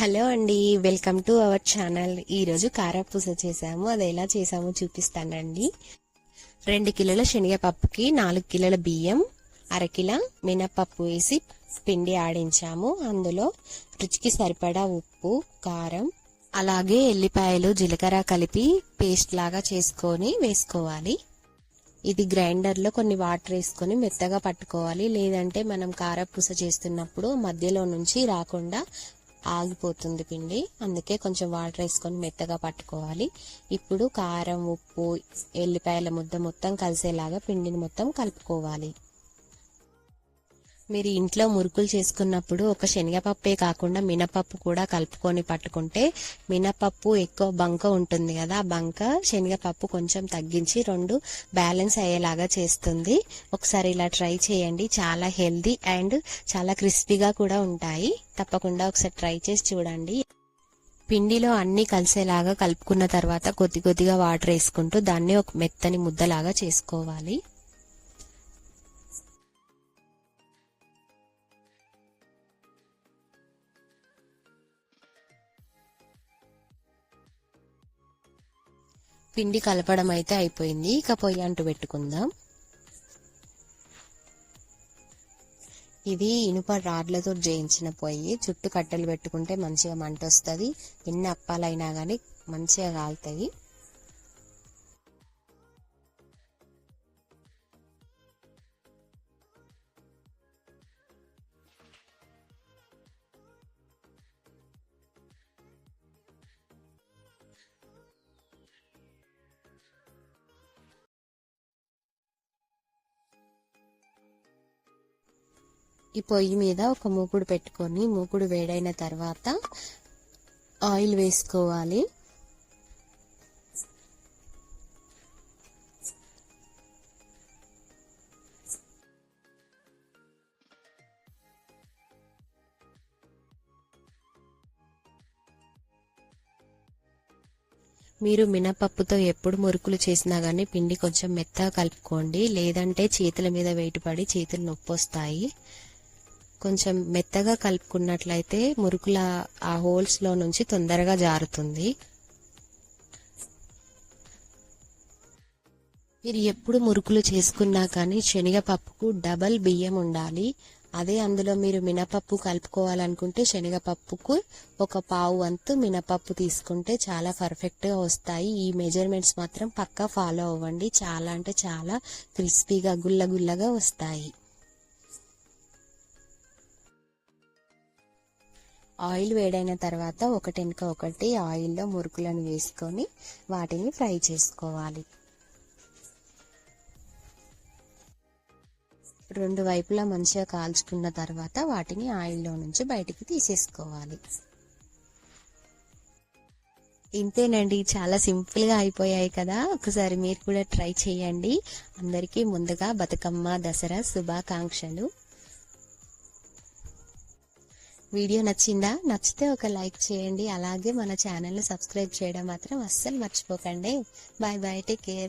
Hello అండి welcome to our channel. ఈరోజు కారపూస చేసాము. అది ఎలా చేసామో చూపిస్తానండి. రెండు కిలోల శనగపప్పుకి నాలుగు కిలోల బియ్యం అరకిల మినపప్పు వేసి పిండి ఆడించాము. అందులో రుచికి సరిపడా ఉప్పు కారం అలాగే ఎల్లిపాయలు జీలకర్ర కలిపి పేస్ట్ లాగా చేసుకొని వేసుకోవాలి. ఇది గ్రైండర్లో కొన్ని వాటర్ వేసుకొని మెత్తగా పట్టుకోవాలి. లేదంటే మనం కారపూస చేస్తున్నప్పుడు మధ్యలో నుంచి రాకుండా ఆగిపోతుంది పిండి. అందుకే కొంచెం వాటర్ వేసుకొని మెత్తగా పట్టుకోవాలి. ఇప్పుడు కారం ఉప్పు ఎల్లిపాయల ముద్ద మొత్తం కలిసేలాగా పిండిని మొత్తం కలుపుకోవాలి. మీరు ఇంట్లో మురుకులు చేసుకున్నప్పుడు ఒక శనగపప్పే కాకుండా మినపప్పు కూడా కలుపుకొని పట్టుకుంటే మినపప్పు ఎక్కువ బంక ఉంటుంది కదా ఆ బంక శనగపప్పు కొంచెం తగ్గించి రెండు బ్యాలెన్స్ అయ్యేలాగా చేస్తుంది. ఒకసారి ఇలా ట్రై చేయండి. చాలా హెల్దీ అండ్ చాలా క్రిస్పీగా కూడా ఉంటాయి. తప్పకుండా ఒకసారి ట్రై చేసి చూడండి. పిండిలో అన్ని కలిసేలాగా కలుపుకున్న తర్వాత కొద్ది కొద్దిగా వాటర్ వేసుకుంటూ దాన్ని ఒక మెత్తని ముద్దలాగా చేసుకోవాలి. పిండి కలపడం అయితే అయిపోయింది. ఇక పొయ్యి అంటు పెట్టుకుందాం. ఇది ఇనుప రాడ్లతో జయించిన పొయ్యి. చుట్టూ కట్టెలు పెట్టుకుంటే మంచిగా మంట వస్తుంది ఎన్ని అప్పాలైనా కానీ మంచిగా కాలుతాయి ఈ పొయ్యి మీద ఒక మూకుడు పెట్టుకొని మూకుడు వేడైన తర్వాత ఆయిల్ వేసుకోవాలి. మీరు మినపప్పుతో ఎప్పుడు మురుకులు చేసినా గానీ పిండి కొంచెం మెత్తగా కలుపుకోండి. లేదంటే చేతుల మీద వేటుపడి చేతులు నొప్పి వస్తాయి కొంచెం మెత్తగా కలుపుకున్నట్లయితే మురుకుల ఆ హోల్స్లో నుంచి తొందరగా జారుతుంది. మీరు ఎప్పుడు మురుకులు చేసుకున్నా కానీ శనగపప్పుకు డబల్ బియ్యం ఉండాలి. అదే అందులో మీరు మినపప్పు కలుపుకోవాలనుకుంటే శనగపప్పుకు ఒక పావు వంతు మినపప్పు తీసుకుంటే చాలా పర్ఫెక్ట్గా వస్తాయి. ఈ మెజర్మెంట్స్ మాత్రం పక్కా ఫాలో అవ్వండి. చాలా అంటే చాలా క్రిస్పీగా గుల్ల గుల్లగా వస్తాయి. ఆయిల్ వేడైన తర్వాత ఒకటెనుక ఒకటి ఆయిల్లో మురుకులను వేసుకొని వాటిని ఫ్రై చేసుకోవాలి. రెండు వైపులా మంచిగా కాల్చుకున్న తర్వాత వాటిని ఆయిల్లో నుంచి బయటికి తీసేసుకోవాలి. ఇంతేనండి చాలా సింపుల్గా అయిపోయాయి కదా. ఒకసారి మీరు కూడా ట్రై చేయండి. అందరికీ ముందుగా బతుకమ్మ దసరా శుభాకాంక్షలు. వీడియో నచ్చిందా నచ్చితే ఒక లైక్ చేయండి. అలాగే మన ఛానల్ని సబ్స్క్రైబ్ చేయడం మాత్రం అస్సలు మర్చిపోకండి. Bye bye take care.